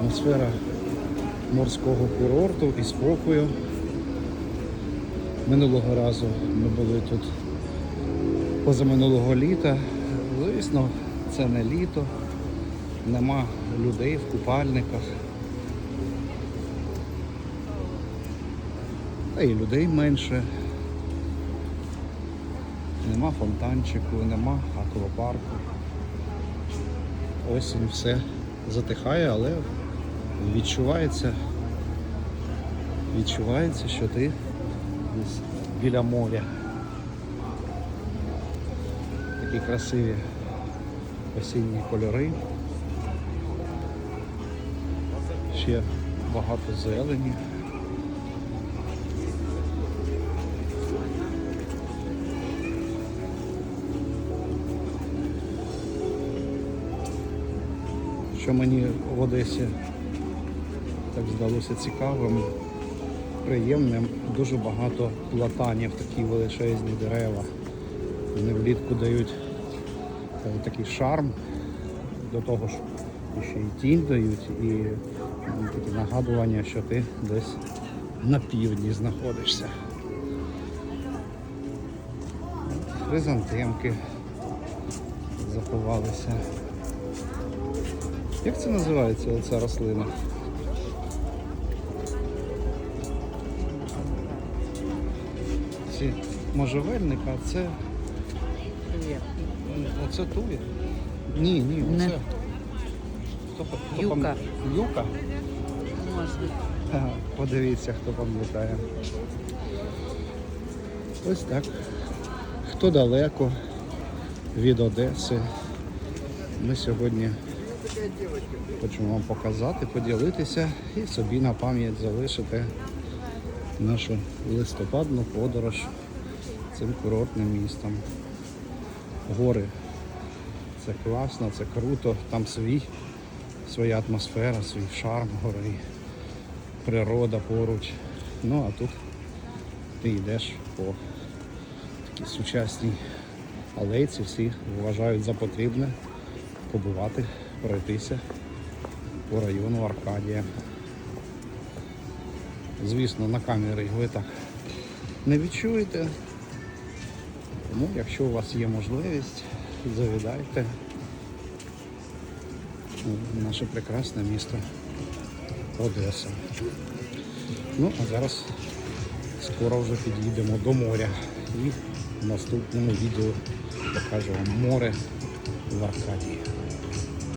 Атмосфера морського курорту і спокою. Минулого разу ми були тут позаминулого літа. Звісно, це не літо, нема людей в купальниках. Та і людей менше. Нема фонтанчику, нема аквапарку. Осінь все затихає, але відчувається, відчувається, що ти десь біля моря. Такі красиві осінні кольори. Ще багато зелені. Що мені в Одесі так здалося цікавим, приємним, дуже багато платанів, такі величезні дерева. Вони влітку дають е, такий шарм до того ж ще й тінь дають, і таке нагадування, що ти десь на півдні знаходишся. Хризантемки заховалися. Як це називається оця рослина? Ці можжевельник, а це. Оце тує? Ні, ні, Не. оце. Хто, хто Юка. пам- Юка? Можна. Ага, Подивіться, хто пам'ятає. Ось так. Хто далеко від Одеси. Ми сьогодні хочемо вам показати, поділитися і собі на пам'ять залишити нашу листопадну подорож цим курортним містом. Гори. Це класно, це круто, там свій, своя атмосфера, свій шарм гори природа поруч. Ну а тут ти йдеш по такій сучасній алейці, всі вважають за потрібне побувати, пройтися по району Аркадія. Звісно, на камери ви так не відчуєте. Тому, якщо у вас є можливість, завідайте наше прекрасне місто Одеса. Ну, а зараз скоро вже під'їдемо до моря. І в наступному відео покажу вам море в Аркадії.